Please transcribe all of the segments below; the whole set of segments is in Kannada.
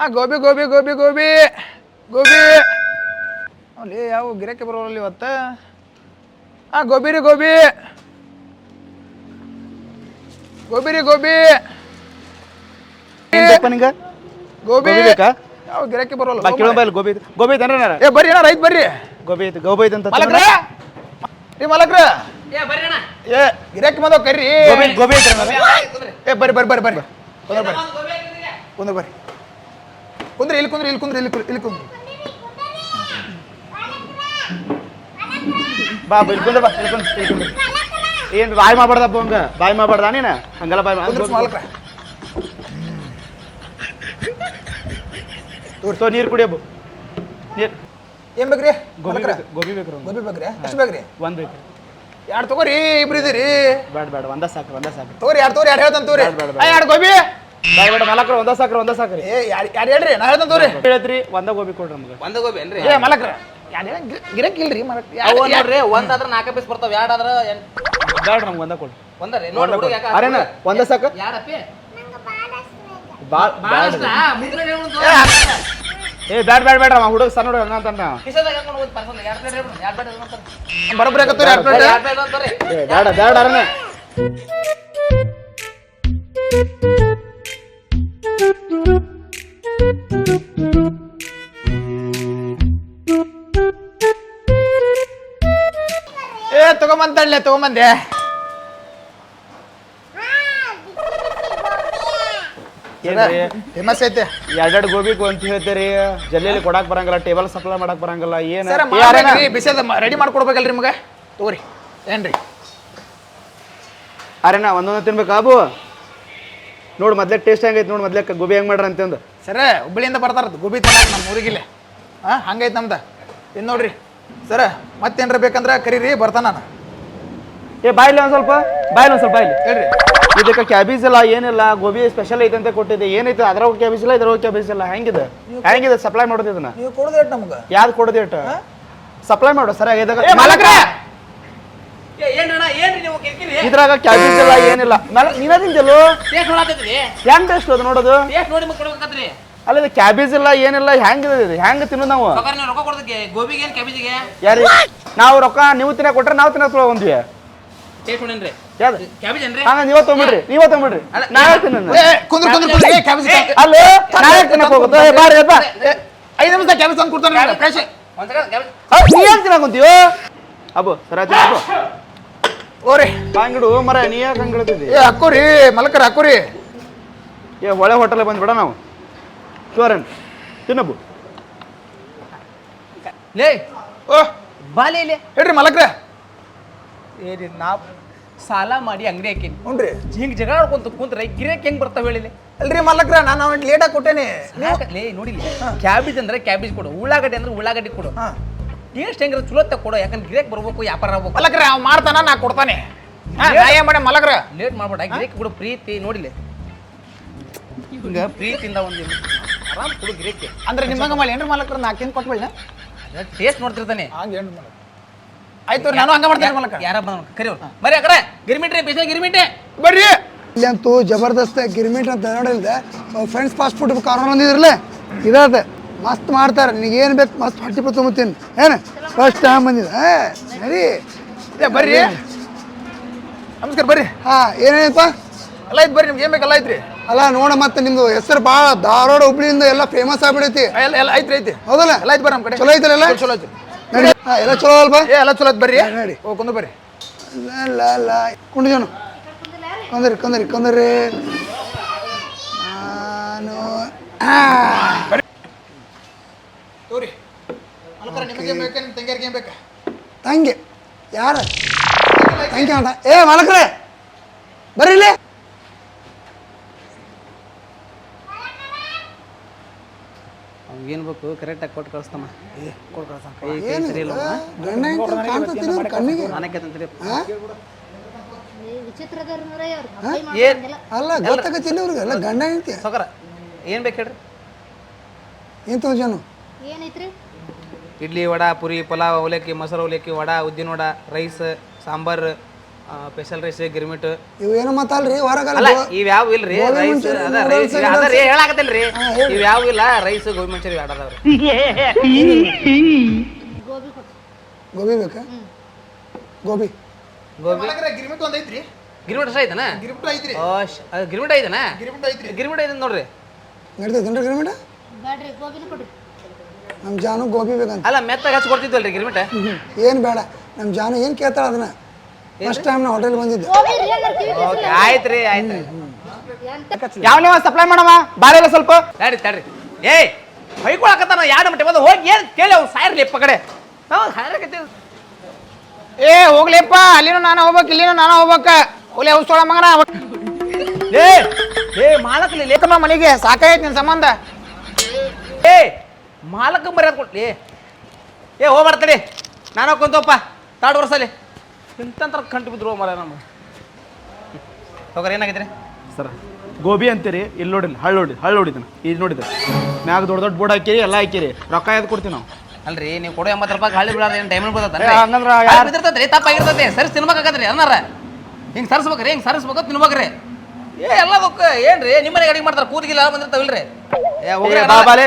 ಆ ಗೋಬಿ ಗೋಬಿ ಗೋಬಿ ಗೋಬಿ ಗೋಬಿ. ಅಲ್ಲಿ ಯಾವ ಗಿರಕ್ಕೆ ಬರೋಲ್ಲ ಇವತ್ತ? ಆ ಗೋಬಿ ರೀ ಗೋಬಿ. ಗೋಬಿ ರೀ ಗೋಬಿ. ಗೋಬಿ. ಬೇಕಾ? ಯಾವ ಗಿರಕ್ಕೆ ಬರೋಲ್ಲ? ಬಾ ಕೇಳೋ ಬೈಲ್ ಗೋಬಿ ಐತಿ. ಗೋಬಿ ಐತೆ ಏನಾರ ಏ ಬರ್ರಿ ಅಣ್ಣ ರೈತ ಬರ್ರಿ. ಗೋಬಿ ಐತಿ ಗೋಬಿ ಐತೆ ಅಂತ ಮಲಕ್ರ? ರೀ ಮಲಕ್ರ? ಏ ಬರ್ರಿ ಅಣ್ಣ. ಏ ಗಿರಕ್ಕೆ ಬಂದವ್ ಕರ್ರಿ. ಗೋಬಿ ಗೋಬಿ ಐತೆ ಏ ಬರ್ರಿ ಬರ್ರಿ ಬರ್ರಿ ಬರ್ರಿ. ಕುಂದ್ರ ಬರ್ರಿ. ಒಂದು ಕುಂದ್ರ ಬರ್ರಿ. ಕುಂದ್ರಿ ಇಲ್ಲಿ ಕುಂದ್ರಿ ಇಲ್ಲಿ ಕುಂದ್ರಿ ಇಲ್ಲಿ ಕುಂದ್ರಿ ಇಲ್ಲಿ ಕುಂದ್ರಿ. ಬಾ ಕುಂದ್ರ ಬಾ ಇಲ್ಲಿ ಕುಂದ್ರ ಇಲ್ಲಿ ಏನು ಬಾಯ್ ಮಾಡ್ಬಾರ್ದಪ್ಪ ಹಂಗ ಬಾಯ್ ಮಾಡ್ಬಾರ್ದ ನೀನ? ಹಂಗಲ್ಲ ಬಾಯ್ ಕುಂದ್ರ ಮಾಲಕ್ರ. ತೋ ನೀರು ಕುಡಿಯಬ್ಬು ನೀರು. ಏನ್ ಬೇಕ್ರಿ? ಗೋಬಿ ಬೇಕು ಗೋಬಿ ಬೇಕ್ರಿ ಗೋಬಿ ಬೇಕ್ರಿ? ಎಷ್ಟು ಬೇಕ್ರಿ? ಒಂದು ಬೇಕ್ರಿ. ಎರಡು ತಗೋರಿ ಇಬ್ರು ಇದೀರಿ. ಬೇಡ ಬೇಡ ಒಂದ ಸಾಕು ಒಂದ ಸಾಕು. ತೋರಿ ಎರಡು ತೋರಿ ಎರಡು ಹೇಳ್ತಾನೆ ತೋರಿ. ಎರಡು ಗೋಬಿ. ಬೇಡ ಬೇಡ ಮಲಕ್ರ ಒಂದ ಸಾಕ್ರ ಒಂದ ಸಾಕ್ರಿ. ಏ ಯಾರು ಹೇಳ್ರಿ? ನಾ ಹೇಳ್ತಾನೆ ತೋರಿ ಹೇಳ್ತ್ರಿ ಒಂದ ಗೋಬಿ ಕೊಡ್ರಿ ನಮ್ಗೆ. ಒಂದ ಗೋಬಿ ಏನ್ರಿ? ಏ ಮಲಕ್ರ. ಎರಡು ಗಿರಕ್ ಇಲ್ರಿ ಮಲಕ್ ಅವು ನೋಡ್ರಿ ಒಂದ್ ಆದ್ರ ನಾಲ್ಕು ಪೀಸ್ ಬರ್ತಾವ ಎರಡ್ ಆದ್ರ ಎಂಟ್- ಬೇಡ ನಮ್ಗೆ ಒಂದ ಕೊಡ್ರಿ. ನೋಡಿ ಹುಡುಗ ಅರೇನ ಒಂದ ಸಾಕ? ಯಾರಪ್ಪಿ. ಏ ಬ್ಯಾಡ ಬ್ಯಾಡ ಬೇಡ ಹುಡುಗ ಸಣ್ಣ ಹುಡುಗ ಅಂತ ಕಿಸೆದಾಗ ಹಾಕೊಂಡು ಹೋಗಿ ಎರಡ್ ಪ್ಲೇಟ್. ಬರೋಬ್ಬರಿ ಎರಡು ಬೇಡ ಬೇಡ ಅರೇನ. ಏ ತಗೊಂಬಂತಳ್ಳೆ ತಗೊಂಬಂದೆ. ಫೇಮಸ್ ಐತೆ. ಎರಡೆರಡು ಗೋಬಿ ಅಂತ ಹೇಳ್ತೀರಿ. ಜಲ್ಲೆಯಲ್ಲಿ ಕೊಡಕ್ ಬರಂಗಿಲ್ಲ ಟೇಬಲ್ ಸಪ್ಲೈ ಮಾಡಕ್ ಬರಂಗಿಲ್ಲ ಏನ್? ಬಿಸಿದ ರೆಡಿ ಮಾಡ್ಕೊಡ್ಬೇಕಲ್ರಿ ನಿಮ್ಗೆ? ತಗೋರಿ. ಏನ್ರಿ? ಅರೇನ ಒಂದೊಂದು ತಿನ್ಬೇಕಾ ಅಬು ನೋಡು ಮೊದ್ಲೇ ಟೇಸ್ಟ್ ಹೆಂಗೈತೆ ನೋಡಿ ಮೊದ್ಲೇ ಗೋಬಿ ಹೆಂಗ್ ಮಾಡ್ರ ಅಂತಂದು. ಸರ ಹುಬ್ಬಳ್ಳಿಯಿಂದ ಬರ್ತಾರದು ಗೋಬಿ ತಿನ್ನಾಕ ನಮ್ಮ ಊರಿಗಿಲ್ಲ. ಹಾಂ ಹಂಗೈತೆ ನಮ್ದು. ಇನ್ನು ನೋಡ್ರಿ. ಸರ ಮತ್ತೇನ್ರ ಬೇಕಂದ್ರೆ ಕರೀರಿ ಬರ್ತಾನ ನಾನು. ಏ ಬಾಯ್ಲಿ ಒಂದು ಸ್ವಲ್ಪ ಬಾಯಿಲ್ಲ ಒಂದ್ ಸ್ವಲ್ಪ ಬಾಯ್ಲಿ. ಹೇಳ್ರಿ. ಇದಕ್ಕೆ ಕ್ಯಾಬೇಜ್ ಇಲ್ಲ ಏನಿಲ್ಲ ಗೋಬಿ ಸ್ಪೆಷಲ್ ಐತೆ ಅಂತ ಕೊಟ್ಟಿದ್ದೆ. ಏನೈತೆ ಅದ್ರಾಗ ಕ್ಯಾಬೇಜ್ ಇಲ್ಲ ಇದ್ರಾಗ ಕ್ಯಾಬೇಜ್ ಇಲ್ಲ. ಹೆಂಗಿದೆ? ಹೆಂಗಿದೆ ಸಪ್ಲೈ ಮಾಡೋದು ಇದನ್ನ? ನೀವು ಕೊಡೋದೇಟ್ ನಮ್ಗೆ? ಯಾವ್ದು ಕೊಡೋದೇಟ್ ಸಪ್ಲೈ ಮಾಡು ಸರಿಯಾಗಿ ಏ ಮಾಲಕ್ರೆ ಏ ಏನ್ರಣ್ಣ ಏನ್ರಿ ನೀವು ಕಿರಿಕಿರಿ ಇದ್ರಾಗ ಕ್ಯಾಬೇಜ್ ಇಲ್ಲ ಏನಿಲ್ಲ. ಮೇಲೆ ನೀನ ತಿಂದಿಲ್ಲೋ ಹೆಂಗ್ ಟೇಸ್ಟ್ ಅದು ನೋಡೋದು? ಅಲ್ಲ ಇದು ಕ್ಯಾಬೇಜ್ ಇಲ್ಲ ಏನಿಲ್ಲ ಹೆಂಗ್ ಇದು ಹೆಂಗ್ ತಿನ್ನೋದು ನಾವು? ಗೋಬಿಗೆ ಏನು ಕ್ಯಾಬೇಜಿಗೆ? ಯಾರಿ? ನಾವು ರೊಕ್ಕ ನೀವು ತಿನ್ನ ಕೊಟ್ರೆ ನಾವು ತಿನ್ನ ತೊಗೊಂಡ್ವಿ ನೀವ ತೊಗೊಂಬಿಡ್ರಿ ನೀವ ತೊಗೊಂಬಿಡ್ರಿ. ಅಲ್ಲ, ನಾವೇ ತಿನ್ನ ಏ ಕುಂದ್ರ ಕುಂದ್ರ ಕುಂದ್ರ ಕ್ಯಾಬೇಜ್ ಅಲ್ಲ ನಾವೇ ತಿನ್ನಕ್ ಹೋಗುತ್ತೆ. ಏ, ಬಾರಿ ಬಾ ಐದು ನಿಮಿಷ ಕ್ಯಾಬೇಜ್ ತಂದು ಕೊಡ್ತಾನೆ ನೀ ಏನ್ ತಿನ್ನಕ್ ಕುಂತೀವೋ ಅಬ್ಬು ಸರ ಓರಿ ಹಂಗಿಡು ಮರ ನೀ ಯಾಕೆ ಹಂಗೆ ಹೇಳ್ತಿದ್ದಿ ಏ ಹಾಕೋರಿ ಮಲಕರ ಹಾಕೋರಿ ಏ ಒಳ್ಳೆ ಹೋಟೆಲ್ ಬಂದ್ಬಿಡ ನಾವು. ಸೋರನ್ ತಿನ್ನಬ್ಬು ಲೇ ಓ. ಬಾ ಇಲ್ಲಿ. ಹೇಳ್ರಿ ಮಲಕ್ರ. ಏರಿ ನಾ ಸಾಲ ಮಾಡಿ ಅಂಗಡಿ ಹಾಕಿನಿ. ಹ್ಞೂ ಹಿಂಗ್ ಜಗಳ ಆಡ್ಕೊಂತ ಕುಂತ್ರೆ ಗಿರಾಕಿ ಹೆಂಗ್ ಬರ್ತಾವ ಹೇಳಿಲಿ ಅಲ್ರಿ ಮಲಕ್ರ ನಾನು ಅವ್ನಿಗೆ ಲೇಟಾಗಿ ಕೊಟ್ಟೇನಿ. ಲೇ ನೋಡಿಲಿ ಕ್ಯಾಬೇಜ್ ಅಂದ್ರೆ ಕ್ಯಾಬೇಜ್ ಕೊಡು ಉಳ್ಳಾಗಡ್ಡಿ ಅಂದ್ರೆ ಉಳ್ಳಾಗಡ್ಡಿ ಕೊಡು. ಹಾಂ. ಟೇಸ್ಟ್ ಹೆಂಗಿರ ಚಲೋ ತಗ ಕೊಡು. ಯಾಕಂದ್ರೆ ಗಿರಾಕ್ ಬರ್ಬೇಕು ವ್ಯಾಪಾರ ಆಗ್ಬೇಕು. ಮಲಗ್ರೆ ಅವ್ ಮಾಡ್ತಾನ ನಾ ಕೊಡ್ತಾನೆ. ಹಾಂ ನಾ ಏನ್ ಮಾಡಿ ಮಲಕ್ರ ಲೇಟ್ ಮಾಡ್ಬೇಡ. ಗಿರೇಕ್ ಬಿಡು ಪ್ರೀತಿ ನೋಡಿಲಿ. ಹಿಂಗ ಪ್ರೀತಿಯಿಂದ ಒಂದು ಆರಾಮ್ ಕೊಡು ಗಿರಾಕಿ ಅಂದ್ರೆ ನಿಮ್ಮಂಗ ಮಾಡಿ ಏನ್ರ ಮಲಕ್ರ ನಾಲ್ಕೇನು ಕೊಟ್ಬೇಡ ಟೇಸ್ಟ್ ನೋಡ್ತಿರ್ತಾನೆ. ಹಂಗೆ ಏನು ಆಯ್ತು ನಾನು ಹಂಗ ಮಾಡ್ತೇನೆ ಮಲಕ ಯಾರ ಬಂದ ಕರಿಯೋ ಬರ್ರಿ ಅಕ್ರೆ ಗಿರ್ಮಿಟ್ರಿ ಸ್ಪೆಷಲ್ ಗಿರ್ಮಿಟ್ರಿ. ಬರ್ರಿ. ಇಲ್ಲಂತೂ ಜಬರ್ದಸ್ತ್ ಗಿರ್ಮಿಟ್ ಅಂತ ನೋಡಿಲ್ದೆ ಫ್ರೆಂಡ್ಸ್ ಫಾಸ್ಟ್ ಫುಡ್ ಕಾರ್ನರ್ ಬಂದಿದ್ರಲ್ಲ? ಇದಾದ. ಮಸ್ತ್ ಮಾಡ್ತಾರೆ. ಏನು ಬೇಕು ಮಸ್ತ್ ಹಟ್ಟಿ ಪಟ್ಟು ತೊಗೊಂಬತ್ತೀನಿ ಏನು? ಫಸ್ಟ್ ಟೈಮ್ ಬಂದಿದೆ ಸರಿ ಏ ಬರ್ರಿ. ನಮಸ್ಕಾರ ಬರ್ರಿ. ಹಾಂ ಏನೇನಪ್ಪ? ಎಲ್ಲ ಇದು ಬರ್ರಿ ನಿಮ್ಗೆ ಏನು ಬೇಕಲ್ಲ ಐತ್ರಿ ಅಲ್ಲ ನೋಡ ಮತ್ತೆ ನಿಮ್ದು ಹೆಸರು ಭಾಳ ಧಾರವಾಡ ಹುಬ್ಳಿಯಿಂದ ಎಲ್ಲ ಫೇಮಸ್ ಆಗ್ಬಿಡೈತಿ. ಎಲ್ಲ ಎಲ್ಲ ಐತ್ರಿ ಐತಿ ಹೌದಲ್ಲ? ಎಲ್ಲ ಐತಿ ಬರ್ರಿ ನಮ್ಮ ಕಡೆ. ಚಲೋ ಐತಲ್ಲ ಎಲ್ಲ? ಚಲೋ ಐತಿ ನಡಿ. ಹಾಂ ಎಲ್ಲ ಚಲೋ ಅಲ್ವಾ? ಏ ಎಲ್ಲ ಚಲೋ ಐತಿ ಬರ್ರಿ. ನಡಿ. ಓ ಕುಂದು ಬರ್ರಿ. ಅಲ್ಲ ಇಲ್ಲ ಕುಂಡಿಜನು ಕಂದ್ರಿ ಕಂದ್ರಿ ಕಂದ್ರಿ ನಾನು ತೋರಿ ನಿಮಗೆ ಬೇಕಾ ನಿಮ್ಮ ತಂಗಿಯರಿಗೆ ಏನ್ ಬೇಕಾ? ತಂಗಿ. ಯಾರ? ತಂಗಿ ಅಂತ ಏ ಮಾಲಕ್ರೆ ಬರೀಲಿ ಇಲ್ಲಿ. ಅವ್ನಿಗೇನು ಬೇಕು? ಕರೆಕ್ಟಾಗಿ ಕೊಟ್ಟು ಕಳಿಸ್ತಮ್ಮ ಕೈ ಕೈ ಏನು ಸರಿ ಇಲ್ಲ ಗಂಡ ಹೆಂಡ್ತಿ ಕಾಣ್ತತಿಲ್ಲ ಅವ್ರ ಕಣ್ಣಿಗೆ. ನಾನಕ್ಕೆ ತಂತ್ರಿ ವಿಚಿತ್ರದವ್ರು ಅವ್ರು. ಏನ್ ಅಲ್ಲ ಗೊತ್ತಾಗತ್ತಿಲ್ಲ ಇವ್ರಿಗೆ ಅಲ್ಲ ಗಂಡ ಹೆಂಡ್ತಿ. ಸೊಕರ ಏನು ಬೇಕು ಹೇಳ್ರಿ? ಏನ್ ತೋಜನು ಏನೈತ್ರಿ? ಇಡ್ಲಿ ವಡ ಪುರಿ ಪಲಾವ್ ಅವಲಕ್ಕಿ ಮೊಸರು ಅವಲಕ್ಕಿ ವಡ ಉದ್ದಿನ vada rice sambar special rice girmit. ಇವು ಏನೋ ಮಾತಾಳ್ರಿ ಹೊರಗಲ್ಲ ಅಲ್ಲ ಇವ್ ಯಾವ ಇಲ್ರಿ? ಗೋಬಿ ರೈಸ್ ಮಂಚೂರಿ, ಅದ noodles, ರೈಸ್ ಅದ ರೀ. ಹೇಳಾಕತ್ತಿಲ್ರಿ. ಇವ್ ಯಾವ ಇಲ್ಲ ರೈಸ್ ಗೋಬಿ ಮಂಚೂರಿ ಆಡದವ್ರಿ ಅದಾವ್ರಿ. ಗೋಬಿ ಬೇಕಾ? ಗೋಬಿ. ಗೋಬಿ. ಗಿರ್ಮಿಟ್ ಒಂದ್ ಐತ್ರಿ. ಗಿರ್ಮಿಟ್ ಅಷ್ಟ ಐತನ? ಗಿರ್ಮಿಟ್ ಐತ್ರಿ. ಗಿರ್ಮಿಟ್ ಐತನ? ಗಿರ್ಮಿಟ್ ಐತ್ರಿ. ಗಿರ್ಮಿಟ್ ಐತೆ ನೋಡ್ರಿ. ನಡೀತೈತೇನ್ರಿ ಗಿರ್ಮಿಟ? ಬ್ಯಾಡ್ರಿ ಗೋಬಿನ ಕೊಡ್ರಿ. ನಮ್ಮ ಜಾನು ಗೋಬಿ ಬೇಕಂತ ಅಲ್ಲ ಮೆತ್ತಾಗ ಹಚ್ಚಿ ಕೊಡ್ತಿದ್ವಲ್ರಿ ಗಿರ್ಮಿಟ ಏನು ಬೇಡ. ನಮ್ಮ ಜಾನು ಏನು ಕೇಳ್ತಾಳ ಅದನ್ನ? ಫಸ್ಟ್ ಟೈಮ್ ನಾ ಹೋಟೆಲ್ ಬಂದಿದ್ದೆ. ಓಕೆ ಆಯ್ತ್ರಿ ಆಯ್ತ್ರಿ. ಎಂತ ಯಾವ ನೀವು ಸಪ್ಲೈ ಮಾಡಮ್ಮ ಬಾಳೆಲ್ಲ ಸ್ವಲ್ಪ. ತಡ್ರಿ ತಡ್ರಿ. ಏಯ್ ಹೊಯ್ಕೊಳಕತ್ತಾನ ಯಾರ ಮಟ್ಟ ಬಂದು? ಹೋಗಿ ಏನು ಕೇಳಿ ಅವ್ನು ಸಾಯಿರ್ಲಿ ಇಪ್ಪ ಕಡೆ. ನಾವು ಏ ಹೋಗ್ಲಿಪ್ಪ ಅಲ್ಲಿನೂ ನಾನು ಹೋಗ್ಬೇಕು ಇಲ್ಲಿನೂ ನಾನು ಹೋಗ್ಬೇಕ. ಒಲೆ ಸೋಳ ಮಗನ ಏ ಏ ಮಾಡಕ್ಲಿ ಲೇಖಮ್ಮ ಲೇಖನ ಮನೆಗೆ ಸಾಕಾಯ್ತು ನಿನ್ನ ಸಂಬಂಧ. ಏ ಮಾಲಕ ಮರ್ಯಾದ ಕೊಟ್ಲಿ. ಏ ಹೋಗ್ಬಾರ್ತಡಿ ನಾನು ಕುಂತಪ್ಪ. ತಾಡ್ ವರ್ಷಲ್ಲಿ ಇಂತಂತ್ರ ಕಂಟು ಬಿದ್ರು ಮರ ನಮ್ಮ. ಹೋಗ್ರಿ ಏನಾಗಿದ್ರಿ ಸರ್ ಗೋಬಿ ಅಂತೀರಿ ಇಲ್ಲಿ ನೋಡಿಲ್ಲ ಹಳ್ಳಿ ನೋಡಿ ಹಳ್ಳಿ ನೋಡಿದ್ದಾನೆ ಇಲ್ಲಿ ನೋಡಿದ ಮ್ಯಾಗ ದೊಡ್ಡ ದೊಡ್ಡ ಬೋರ್ಡ್ ಹಾಕಿರಿ ಎಲ್ಲ ಹಾಕಿರಿ ರೊಕ್ಕ ಯಾವ್ದು ಕೊಡ್ತೀವಿ ನಾವು? ಅಲ್ರಿ ನೀವು ಕೊಡೋ ಎಂಬತ್ತು ರೂಪಾಯಿ ಹಳ್ಳಿ ಬಿಡೋದು ಏನು ಡೈಮಂಡ್ ಬರ್ತದೆ ಹಂಗಂದ್ರ ಸರಿ ಬಿದ್ದಿರ್ತೈತ್ರಿ ಸರಿ ತಿನ್ಬೇಕಾಗತ್ತೆ ರೀ ಅನ್ನಾರ. ಹಿಂಗೆ ಸರಿಸ್ಬೇಕ್ರಿ ಹಿಂಗೆ ಸರಿಸ್ಬೇಕು ತಿನ್ಬೇಕ್ರಿ. ಏ ಎಲ್ಲ ಎಲ್ಲದಕ್ಕೆ ಏನ್ರಿ ನಿಮ್ಮನೆ ಅಡಿಗೆ ಮಾಡ್ತಾರೆ ಕೂದಿಗಿಲ್ಲ ಬಂದಿರ್ತಾವಿಲ್ರಿ. ಏ ಹೋಗ್ರಿ ಏ, ಬಾ ಬಾಲೆ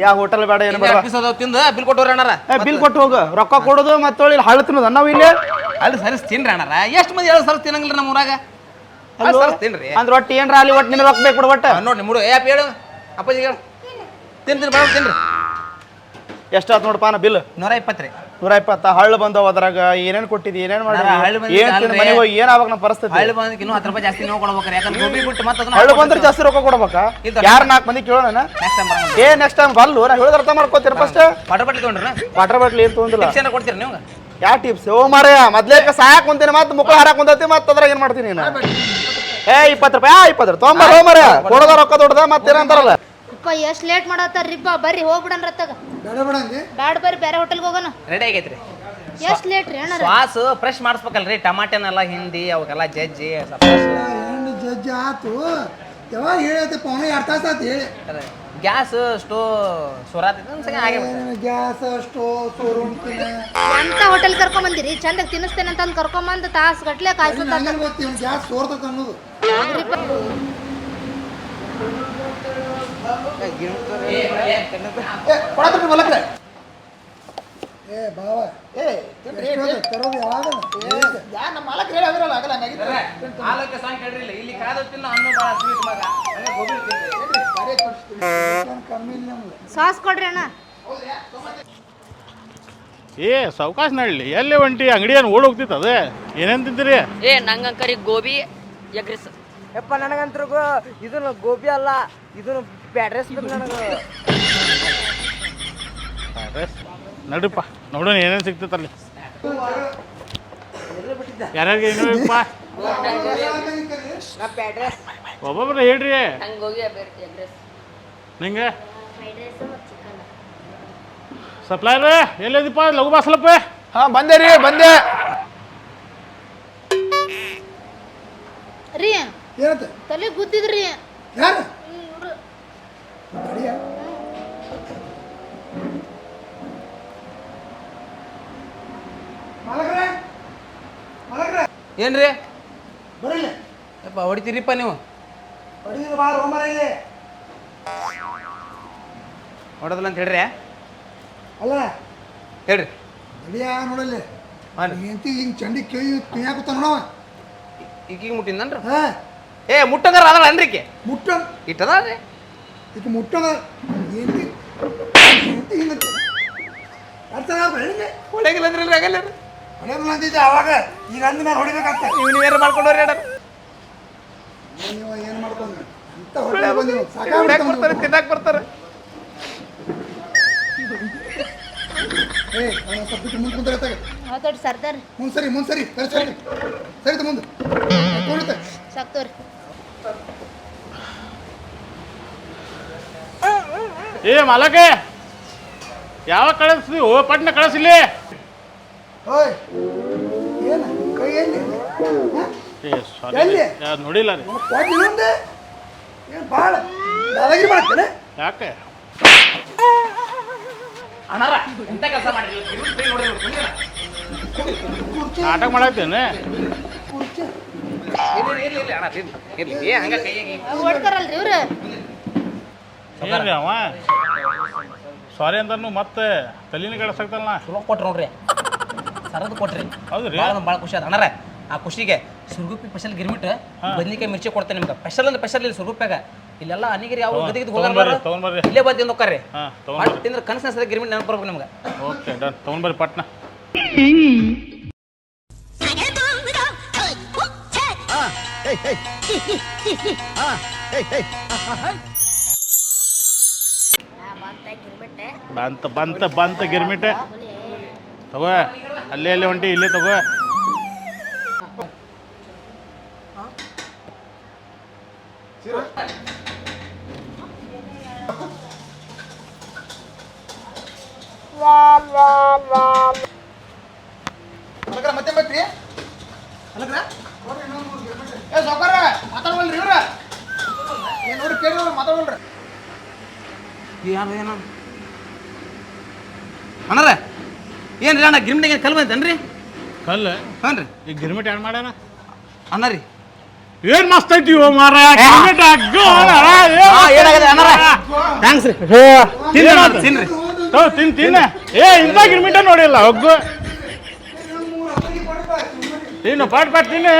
ಬಾ ಹೋಗ್ ಬಾ, ಹೋಗ್ ಬಾ ಯಾ ಹೋಟೆಲ್ ಬೇಡ ಏನು ಬೇಡ. ಅಡ್ಪಿಸೋದು ತಿಂದು ಬಿಲ್ ಕೊಟ್ಟು ಅಣ್ಣಾರ. ಏ ಬಿಲ್ ಕೊಟ್ಟು ಹೋಗು ರೊಕ್ಕ ಕೊಡೋದು ಮತ್ತೆ ಇಲ್ಲಿ ಹಳ್ಳ ತಿನ್ನೋದು ನಾವು ಇಲ್ಲಿ. ಅಲ್ಲಿ ಸರಿ ತಿನ್ರಿ ಅಣ್ಣಾರ. ಎಷ್ಟು ಮಂದಿ ಹೇಳಿ ಸರಿಸ್ ತಿನ್ನಂಗಿಲ್ಲ ನಮ್ಮ ಊರಾಗ? ಅಲ್ಲಿ ಸರಿಸ್ ತಿನ್ರಿ. ಅಂದ್ರೆ ಒಟ್ಟು ಏನ್ರ ಅಲ್ಲಿ ಒಟ್ಟು ನಿನ್ನ ರೊಕ್ಕ ಬೇಕು ಬಿಡು ಒಟ್ಟು. ನೋಡಿ ನಿಮ್ಮ ಏ ಅಪ್ಪ ಹೇಳು. ಅಪ್ಪಾಜಿ ಹೇಳು. ತಿನ್ ತಿನ್ ಬೇಡ ತಿನ್ರಿ. ಎಷ್ಟಾತ್ ನೋಡಪ್ಪ ನಾ ಬಿಲ್? ನೂರ ಇಪ್ಪತ್ತು ರೀ ನೂರ ಇಪ್ಪತ್ತ ಹಳ್ಳು ಬಂದವ ಅದ್ರಾಗ ಏನೇನ್ ಕೊಟ್ಟಿದ್ದಿ ಏನೇನ್ ಮಾಡಿ ಅಣ್ಣ, ಹಳ್ಳು ಬಂದಿದ್ದು ಏನ್ ತಿಂದ್ ಅಲ್ರಿ. ಮನೆಗೆ ಹೋಗಿ ಏನ್ ಆಗ್ಬೇಕು ನಮ್ಮ ಪರಿಸ್ಥಿತಿ? ಹಳ್ಳಿ ಬಂದಕ್ಕೆ ಇನ್ನೂ ಹತ್ತು ರೂಪಾಯಿ ಜಾಸ್ತಿ ನೋವು ಕೊಡ್ಬೇಕು ಯಾಕಂದ್ರೆ ಗೋಬಿ ಬಿಟ್ಟು ಮತ್ತೆ ಅದನ್ನ ಹಳ್ಳು ಬಂದ್ರೆ ಜಾಸ್ತಿ ರೊಕ್ಕ ಕೊಡ್ಬೇಕಾ? ಯಾರ್ ಯಾರು ನಾಲ್ಕು ಮಂದಿ ಕೇಳೋಣ ನೆಕ್ಸ್ಟ್ ಟೈಮ್ ಬರೋಣ. ಏ ನೆಕ್ಸ್ಟ್ ಟೈಮ್ ಬಲ್ಲು ನಾ ಹೇಳಿದ್ರೆ ಅರ್ಥ ಮಾಡ್ಕೋತೀರ ಫಸ್ಟ್ ವಾಟರ್ ಬಾಟ್ಲಿ ತೊಗೊಂಡ್ರಿ ವಾಟರ್ ಬಾಟ್ಲಿ ಏನ್ ತೊಗೊಂಡಿಲ್ಲ? ಏನಾರ ಕೊಡ್ತೀರಿ ನೀವು? ಯಾ ಟಿಪ್ಸ್ ಓ ಮಾರಯ ಮೊದ್ಲೇ ಸಾಕ್ ಕುಂತೀನಿ ಮತ್ತೆ ಮುಖ ಹಾರ ಕುಂತೈತಿ ಮತ್ತೆ ಅದ್ರಾಗ ಏನ್ ಮಾಡ್ತೀನಿ ನೀನು? ಏ ಇಪ್ಪತ್ತು ರೂಪಾಯಿ ಆ ಇಪ್ಪತ್ತು ರೂಪಾಯಿ. ತೊಗೊಂಬರ ಹೋಮರ ಕೊಡೋದ ರೊಕ್ಕ ದೊಡ್ಡದ ಮತ್ತೇನಂತಾರಲ್ಲ ಅಪ್ಪ ಎಷ್ಟ್ ಲೇಟ್ ಮಾಡತ್ತಾರ್ರಿಪ್ಪ ಬರ್ರಿ ಹೋಗ್ಬಿಡನ್ ರತ್ತಾಗ ಬೇಡ ಬೇಡ ಅಂದಿ ಬ್ಯಾಡ ಬರ್ರಿ ಬೇರೆ ಹೋಟೆಲ್ಗೆ ಹೋಗೋಣ ರೆಡಿ ಆಗೈತ್ರಿ. ಎಷ್ಟ್ ಲೇಟ್ ರೀ ಅಣ್ಣ ಸಾಸ್ ಫ್ರೆಶ್ ಮಾಡಿಸ್ಬೇಕಲ್ರಿ ಟಮಾಟೆನೆಲ್ಲ ಹಿಂಡಿ ಅವಕ್ಕೆಲ್ಲ ಜಜ್ಜಿ ಸ್ವಲ್ಪ ಹೆಣ್ಣು ಜಜ್ಜಿ ಆತು. ಯಾವಾಗ ಹೇಳತ್ತೆ ಪೌನ ಎರಡು ತಾಸು ಆತು ಹೇಳಿ. ಗ್ಯಾಸ್ ಸ್ಟೋ ಸುರಾತೈತೆ ಆಗೇ ಗ್ಯಾಸ್ ಸ್ಟೋ ಸೋರು ಉಣ್ತೀನಿ ಎಂತ ಹೋಟೆಲ್ ಕರ್ಕೊಂಡ್ ಬಂದಿರಿ ಚಂದ ತಿನ್ನಿಸ್ತೇನೆ ಅಂತ ಕರ್ಕೊಂಬಂದ್ ತಾಸ್ ಗಟ್ಲೆ ಗೊತ್ತಿ ಗ್ಯಾಸ್ ಸೋರ್ತದ ಅನ್ನೋದು. ಕೊಡತ್ರಿ ಮಲಕ್ರೆ ಏ ಬಾವ ಏ ಎಷ್ಟೊತ್ತು? ತರೋದು ಯಾವಾಗ ಯಾ ನಮ್ಮ ಮಾಲಕ್ ಹೇಳಿ ಆಗಿರಲ್ಲ ಆಗಲ್ಲ ನೆಗಿತ ಹಾಲಕ್ಕೆ ಸಾಂಗ್ ಕೇಳ್ರಿ ಇಲ್ಲಿ ಕಾದು ತಿನ್ನ ಹಣ್ಣು ಭಾಳ ಸ್ವೀಟ್ ಮಗ ಹಂಗೆ ಗೋಬಿ ತಿನ್ರಿ. ಕಮ್ಮಿ ಇಲ್ಲ ನಮ್ಗೆ ಸಾಸ್ ಕೊಡ್ರಿ ಅಣ್ಣ ಏ ಸಾವಕಾಶ ನಡಲಿ ಎಲ್ಲಿ ಒಂಟಿ ಅಂಗಡಿ ಏನು ಓಡ್ ಹೋಗ್ತಿತ್ತು ಅದೇ ಏನೇನ್ ತಿಂತೀರಿ ಏ ನಂಗಂಕರಿ ಗೋಬಿ ಎಗ್ರಿಸ್ ಯಪ್ಪ ನನಗಂತರಿಗೂ ಇದನ್ನು ಗೋಬಿ ಅಲ್ಲ ಇದನ್ನು ಬ್ಯಾಡ್ರೆಸ್ ಬೇಕು ನನಗೆ. ನಡ್ರಿಪ್ಪ ನೋಡೋಣ ಏನೇನು ಸಿಗ್ತೈತೆ ಅಲ್ಲಿ. ಯಾರ್ಯಾರಿಗೆ ಏನು ಬೇಕಪ್ಪ? ನಾ ಬ್ಯಾಡ್ರೆಸ್ ಒಬ್ಬೊಬ್ರು ಹೇಳ್ರಿ. ಹಿಂಗೆ ಸಪ್ಲೈ ನಿಂಗೆ? ಸಪ್ಲೈರ್ ಎಲ್ಲಿದಪ್ಪ ಲಘು ಬಾಸಲಪ್ಪ? ಸ್ವಲ್ಪ ಹಾ ಬಂದೆ ರೀ ಬಂದೆ. ರೀ ಏನತ್ತ ತಲೆ ಗುದ್ದಿದ್ರಿ. ಯಾರು ಬಡಿಯ ಮಲಗ್ರೆ ಮಲಗ್ರೆ ಏನ್ರಿ? ಬರಲಿ. ಯಪ್ಪ ಹೊಡಿತೀರಿಪ್ಪ ನೀವು. ಬಡಿದು ಬಾ ರೋಮರ ಇಲ್ಲಿ. ಹೊಡೆದಲ್ಲ ಅಂತ ಹೇಳ್ರಿ. ಅಲ್ಲ. ಹೇಳ್ರಿ. ಬಡಿಯ ನೋಡಲ್ಲಿ. ಹಾಂ ಹೆಂಡತಿ ಹಿಂಗೆ ಚಂಡಿ ಕೇಳಿ ತುಯ್ಯಾಕುತ್ತ ನೋಡವ ಈಗೀಗ ಮುಟ್ಟಿಂದನ್ರಿ ಹಾ. ಏ ಮುಟ್ಟಂಗಾರ ಅದಲ್ಲ ಅನ್ರಿಕೆ ಮುಟ್ಟ ಇಟ್ಟದ ರೀ. ಈಗ ಮುಟ್ಟದ ಹೆಂಡತಿ ಹೆಂಡತಿ ಹಿಂಗೆ ಅರ್ಥ ಬೆಳಿಗ್ಗೆ ಹೊಡೆಗಿಲ್ಲ ಅಂದ್ರಲ್ರಿ ಆಗಲ್ಲ ಹೊಡೆಯಲ್ಲ ಅಂತಿದ್ದೆ ಅವಾಗ. ಈಗ ಅಂದ ಮೇಲೆ ಹೊಡಿಬೇಕಾಗ್ತದೆ ಏನು ಮಾಡ್ಕೊಂಡವ್ರಿ ಅಣ್ಣ ನೀವು ಏನು ಮಾಡ್ಕೊಂಡ್ರಿ? ಅಂತ ಹೊಡೆ ಬಂದಿವಿ ತಿನ್ನಕ್ ಬರ್ತಾರೆ ಸಾಕಾಗ್ಬಿಡ್ತಾರೆ ಬರ್ತಾರೆ. ಏ ನಾನು ಸ್ವಲ್ಪ ಬಿಟ್ಟು ಮುಂದೆ ಕುಂತಾರೆ ತಗ. ಮಾತಾಡಿ ಸರ್ದಾರ್. ಮುಂದೆ ಸರಿ ಮುಂದೆ ಸರಿ. ಸರಿ ಸರಿ. ಸರಿತ ಮುಂದೆ. ಕುಳಿತ ಸಾಕ್ತವ್ರಿ ಏ ಮಾಲಕೆ ಯಾವಾಗ ಕಳಿಸ್ತೀವಿ ಓ ಪಟ್ನ ಕಳಿಸಿಲ್ಲಿ ಓಯ್ ಏನು? ಕೈ ಎಲ್ಲಿ? ಏ ಸಾರಿ ಎಲ್ಲಿ? ಯಾರು ನೋಡಿಲ್ಲ ರೀ ಏನು ಭಾಳ ದಾದಾಗಿರಿ ಮಾಡ್ತೇನೆ. ಯಾಕೆ? ಅಣ್ಣಾರ ಎಂತ ಕೆಲಸ ಮಾಡಿರಿ ನೋಡ್ರಿ ನಾಟಕ ಮಾಡತ್ತೇನೆ ಇರ್ಲಿ ಇರ್ಲಿ ಇರ್ಲಿ ಅಣ್ಣ ಇರ್ಲಿ ಇರ್ಲಿ. ಏ ಹಂಗ ಕೈಯಾಗಿ ಹೊಡ್ತಾರಲ್ರಿ ಇವ್ರು? ಏನ್ರಿ ಅವ? ಸಾರಿ ಅಂದ್ರೂ ಮತ್ತೆ ತಲೆನ ಕೆಡಸಾಕ್ತಲ್ಲ ಚಲೋ ಕೊಟ್ರಿ ನೋಡ್ರಿ. ಸರದ್ ಕೊಟ್ರಿ. ಹೌದ್ರಿ? ಭಾಳ ಭಾಳ ಖುಷಿ ಅದ ಅಣ್ಣಾರ ಆ ಖುಷಿಗೆ ಸುರ್ಗುಪ್ಪಿ ಸ್ಪೆಷಲ್ ಗಿರ್ಮಿಟ್ ಬದ್ನಿಕಾಯಿ ಮಿರ್ಚಿ ಕೊಡ್ತೇನೆ ನಿಮ್ಗೆ. ಸ್ಪೆಷಲ್ ಅಂದ್ರೆ ಸ್ಪೆಷಲ್ ಇಲ್ಲ ಸುರ್ಗುಪ್ಪಾಗ ಇಲ್ಲೆಲ್ಲ ಅನಿಗಿರಿ ಯಾವ ಗದಿಗಿದ್ ತಗೊಂಬರ್ರಿ. ಇಲ್ಲೇ ಬಂದು ತಿಂದು ಹೋಗ್ರಿ ಹಾ, ತಗೊಂಬರ್ರಿ. ತಿಂದ್ರೆ ಕನಸಿನ ಗಿರ್ಮಿಟ್ ನೆನಪು ಬರ್ಬೇಕು ನಿಮ್ಗೆ. Okay done. ತೊಗೊಂಡ್ಬರ್ರಿ ಪಟ್ನ. ಬಂತ ಬಂತ ಬಂತ ಗಿರ್ಮಿಟ್. ತಗೋ ಅಲ್ಲೇ ಅಲ್ಲೇ ಹೊಂಟಿ ಇಲ್ಲೇ ತಗೋ. ಮತ್ತೆ ಬೇಕ್ರಿ? ಅಲಗ್ರ? ಏ ಸಾವ್ಕಾರ ಮಾತಾಡ್ವಲ್ರಿ ಇವ್ರ. ಏನ್ ನೋಡಿ ಕೇಳಿ ಮಾತಾಡ್ವಲ್ರಿ. ಏನು ಏನು ಅಣ್ಣಾರ. ಏನ್ರಿ ಅಣ್ಣ ಗಿರ್ಮಿಟಿಗೆ ಕಲ್ ಬಂತೇನ್ರಿ ಕಲ್ಲು ಹಾಂ ರೀ ಈ ಗಿರ್ಮಿಟ್ ಏನು ಮಾಡ್ಯಾನ ಅಣ್ಣ ರೀ ಏನ್ ಮಸ್ತ್ ಐತಿ ಮಾರ ಏನ್ ಏನಾಗಿದೆ ಅಣ್ಣಾರ ಥ್ಯಾಂಕ್ಸ್ ರೀ ತಿನ್ರಿ ತಿನ್ರಿ ತಿನ್ ತಿನ್ನ ಏ ಇಂಥ ಗಿರ್ಮಿಟ ನೋಡಿಲ್ಲ ಒಗ್ಗು ತಿನ್ನು ಪಾಟ್ ಪಾಟ್ ತಿನ್ನು